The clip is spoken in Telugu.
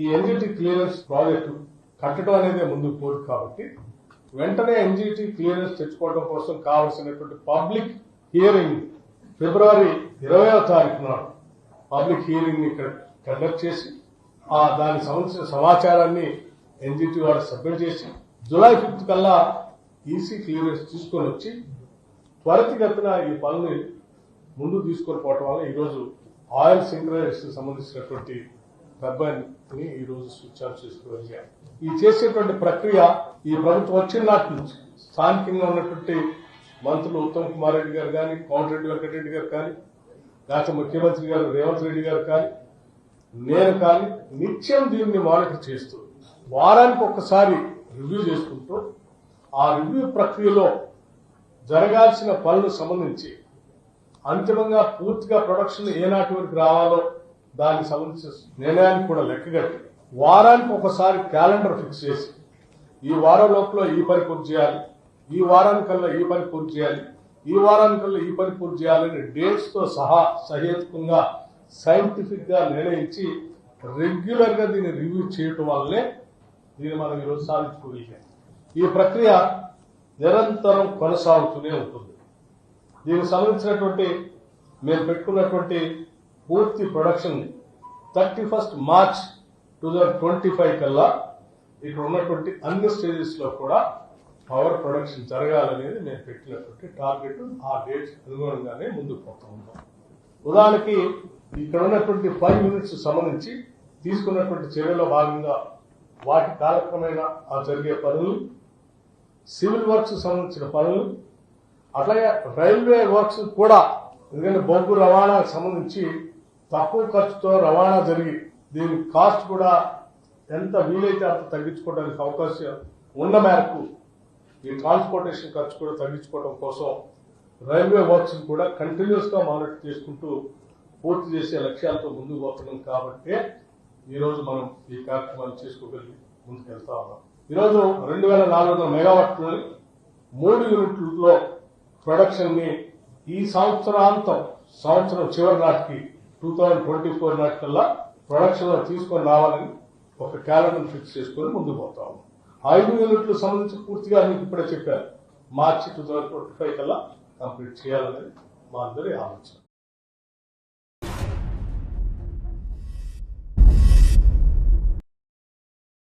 క్లియరెన్స్ ప్రాజెక్టు కట్టడం అనేది ముందుకు పోదు కాబట్టి వెంటనే ఎన్జిటి క్లియరెన్స్ తెచ్చుకోవడం కోసం కావలసినటువంటి పబ్లిక్ హియరింగ్ ఫిబ్రవరి ఇరవయో తారీఖు నాడు పబ్లిక్ హియరింగ్ ఇక్కడ కండక్ట్ చేసి ఆ దానికి సంబంధించిన సమాచారాన్ని ఎన్జిటి వాడు సబ్మిట్ చేసి జూలై ఫిఫ్త్ కల్లా ఈసీ క్లియరెన్స్ తీసుకొని వచ్చి త్వరితగతిన ఈ పనులు ముందు తీసుకొని పోవటం వల్ల ఈరోజు ఆయిల్ సింక్రైజేషన్ సంబంధించినటువంటి టర్బైన్ని ఈ రోజు స్విచ్ ఆఫ్ చేసుకోగలిగాం ఈ చేసేటువంటి ప్రక్రియ ఈ ప్రభుత్వం వచ్చిన నాటి నుంచి స్థానికంగా ఉన్నటువంటి మంత్రులు ఉత్తమ్ కుమార్ రెడ్డి గారు కానీ కోమటిరెడ్డి వెంకటరెడ్డి గారు కానీ గత ముఖ్యమంత్రి గారు రేవంత్ రెడ్డి గారు కానీ నేను కానీ నిత్యం దీన్ని మానిటర్ చేస్తూ వారానికి ఒక్కసారి రివ్యూ చేసుకుంటూ ఆ రివ్యూ ప్రక్రియలో జరగాల్సిన పనులకు సంబంధించి అంతిమంగా పూర్తిగా ప్రొడక్షన్ ఏనాటి వరకు రావాలో దానికి సంబంధించిన నిర్ణయాన్ని కూడా లెక్కగట్టి వారానికి ఒకసారి క్యాలెండర్ ఫిక్స్ చేసి ఈ వారం లోపల ఈ పని పూర్తి చేయాలి ఈ వారానికల్లా ఈ పని పూర్తి చేయాలి ఈ వారానికల్లా ఈ పని పూర్తి చేయాలని డేట్స్తో సహా సహేతుకంగా సైంటిఫిక్గా నిర్ణయించి రెగ్యులర్గా దీన్ని రివ్యూ చేయటం వల్లనే దీన్ని మనం ఈరోజు సాధించుకోగలిగాం. ఈ ప్రక్రియ నిరంతరం కొనసాగుతూనే ఉంటుంది. దీనికి సంబంధించినటువంటి మేము పెట్టుకున్నటువంటి పూర్తి production thirty first March two thousand twenty five కల్లా ఇక్కడ ఉన్నటువంటి అన్ని స్టేజెస్లో కూడా పవర్ ప్రొడక్షన్ జరగాలనేది నేను పెట్టినటువంటి టార్గెట్. ఆ డేట్ అనుగుణంగానే ముందుకు పోతా ఉన్నాం ఉదాహరణకి ఇక్కడ ఉన్నటువంటి ఫైవ్ యూనిట్స్ సంబంధించి తీసుకున్నటువంటి చర్యలో భాగంగా వాటి కాలక్రమేణా ఆ జరిగే పనులు సివిల్ వర్క్స్ సంబంధించిన పనులు అట్లాగే రైల్వే వర్క్స్ కూడా ఎందుకంటే బొగ్గు రవాణాకు సంబంధించి తక్కువ ఖర్చుతో రవాణా జరిగి దీని కాస్ట్ కూడా ఎంత వీలైతే అంత తగ్గించుకోవడానికి అవకాశం ఉన్న మేరకు ఈ ట్రాన్స్పోర్టేషన్ ఖర్చు కూడా తగ్గించుకోవడం కోసం రైల్వే వర్క్స్ కూడా కంటిన్యూస్గా మానిటర్ చేసుకుంటూ పూర్తి చేసే లక్ష్యాలతో ముందుకు పోతున్నాం కాబట్టి ఈరోజు మనం ఈ కార్యక్రమాన్ని చేసుకోగలిగి ముందుకెళ్తా ఉన్నాం. ఈరోజు రెండు వేల నాలుగు వందల మెగావాట్లని మూడు యూనిట్లలో ప్రొడక్షన్ని ఈ సంవత్సరాంతం సంవత్సరం చివరి నాటికి టూ థౌజండ్ ట్వంటీ ఫోర్ నాటికల్లా ప్రొడక్షన్ తీసుకొని రావాలని ఒక క్యాలెండర్ ఫిక్స్ చేసుకొని ముందుకు పోతాము ఐదు యూనిట్లు సంబంధించి పూర్తిగా మీకు ఇప్పుడే చెప్పారు March two thousand twenty five కల్లా కంప్లీట్ చేయాలనేది మా అందరి ఆలోచన.